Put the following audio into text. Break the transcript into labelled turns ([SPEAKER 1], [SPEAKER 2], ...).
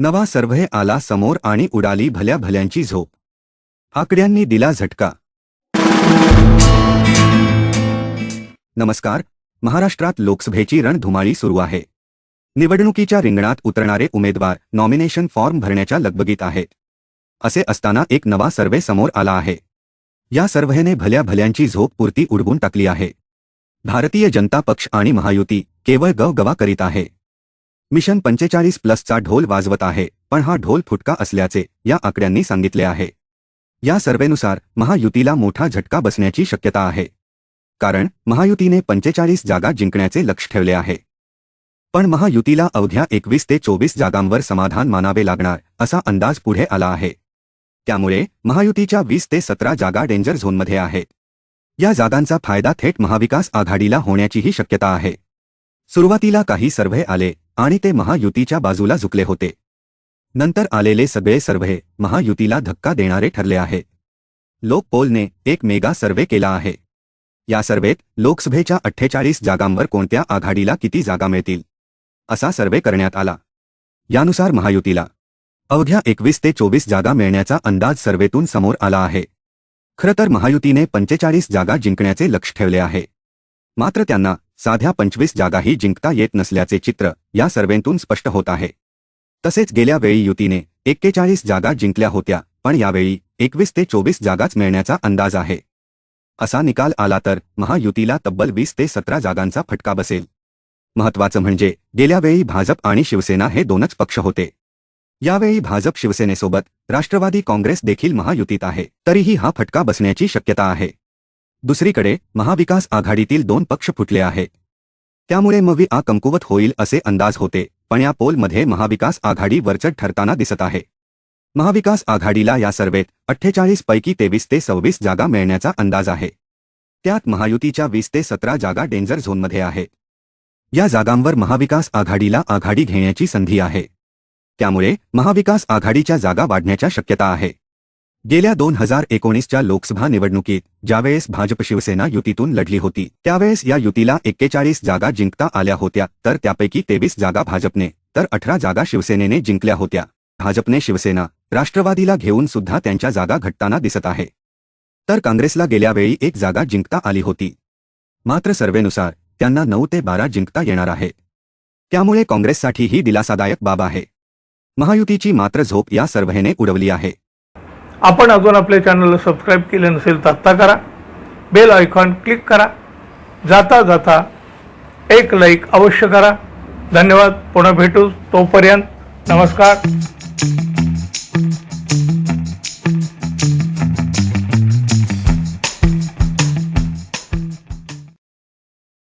[SPEAKER 1] नवा सर्व्हे आला समोर आणि उडाली भल्या भल्यांची झोप. आकड्यांनी दिला झटका. नमस्कार महाराष्ट्रात लोकसभेची रणधुमाळी सुरू आहे. निवडणुकीच्या रिंगणात उतरणारे उमेदवार नॉमिनेशन फॉर्म भरण्याच्या लगबगीत आहेत. असे असताना एक नवा सर्व्हे समोर आला आहे. या सर्व्हेने भल्या भल्यांची झोप पुरती उडवून टाकली आहे. भारतीय जनता पक्ष आणि महायुती केवळ गवगवा करीत आहे. मिशन पंचेचाळीस प्लसचा ढोल वाजवत आहे पण हा ढोल फुटका असल्याचे या आकड्यांनी सांगितले आहे. या सर्वेनुसार महायुतीला मोठा झटका बसण्याची शक्यता आहे. कारण महायुतीने पंचेचाळीस जागा जिंकण्याचे लक्ष ठेवले आहे. पण महायुतीला अवघ्या एकवीस ते चोवीस जागांवर समाधान मानावे लागणार असा अंदाज पुढे आला आहे. त्यामुळे महायुतीच्या वीस ते सतरा जागा डेंजर झोनमध्ये आहेत. या जागांचा फायदा थेट महाविकास आघाडीला होण्याचीही शक्यता आहे. सुरुवातीला काही सर्व्हे आले आणि ते महायुतीच्या बाजूला झुकले होते. नंतर आलेले सगळे सर्व्हे महायुतीला धक्का देणारे ठरले आहेत लोक पोलने एक मेगा सर्व्हे केला आहे. या सर्व्हेत लोकसभेच्या अठ्ठेचाळीस जागांवर कोणत्या आघाडीला किती जागा मिळतील? असा सर्व्हे करण्यात आला. यानुसार महायुतीला अवघ्या एकवीस ते चोवीस जागा मिळण्याचा अंदाज सर्व्हेतून समोर आला आहे. खरं तर महायुतीने पंचेचाळीस जागा जिंकण्याचे लक्ष ठेवले आहे. मात्र त्यांना साध्या पंचवीस जागाही जिंकता येत नसल्याचे चित्र या सर्वेतून स्पष्ट होत आहे. तसेच गेल्या वेळी युतीने एक्केचाळीस जागा जिंकल्या होत्या पण यावेळी एकवीस ते चोवीस जागाच मिळण्याचा अंदाज आहे. असा निकाल आला तर महायुतीला तब्बल वीस ते सतरा जागांचा फटका बसेल. महत्वाचं म्हणजे गेल्यावेळी भाजप आणि शिवसेना हे दोनच पक्ष होते. यावेळी भाजप शिवसेनेसोबत राष्ट्रवादी काँग्रेस देखील महायुतीत आहे तरीही हा फटका बसण्याची शक्यता आहे. दुसरीकडे महाविकास आघाडीतील दोन पक्ष फुटले आहे. त्यामुळे मवी आ कमकुवत होईल असे अंदाज होते पण या पोलमध्ये महाविकास आघाडी वरचढ ठरताना दिसत आहे. महाविकास आघाडीला या सर्वेत अठ्ठेचाळीस पैकी तेवीस ते सव्वीस जागा मिळण्याचा अंदाज आहे. त्यात महायुतीच्या वीस ते सतरा जागा डेंजर झोनमध्ये आहे. या जागांवर महाविकास आघाडीला आघाडी घेण्याची संधी आहे. त्यामुळे महाविकास आघाडीच्या जागा वाढण्याच्या शक्यता आहे. गेल्या दोन हजार एकोणीसच्या लोकसभा निवडणुकीत ज्यावेळेस भाजप शिवसेना युतीतून लढली होती त्यावेळेस या युतीला एक्केचाळीस जागा जिंकता आल्या होत्या तर त्यापैकी तेवीस जागा भाजपने तर अठरा जागा शिवसेनेने जिंकल्या होत्या. भाजपने शिवसेना राष्ट्रवादीला घेऊन सुद्धा त्यांच्या जागा घटताना दिसत आहे. तर काँग्रेसला गेल्यावेळी एक जागा जिंकता आली होती. मात्र सर्वेनुसार त्यांना नऊ ते बारा जिंकता येणार आहे. त्यामुळे काँग्रेससाठी ही दिलासादायक बाब आहे. महायुतीची मात्र झोप या सर्व्हेने उडवली आहे.
[SPEAKER 2] आपण अजून आपल्या चॅनलला सबस्क्राईब केले नसेल तर आत्ता करा. बेल आयकॉन क्लिक करा. जाता जाता एक लाईक अवश्य करा. धन्यवाद. पुन्हा भेटू तोपर्यंत. नमस्कार.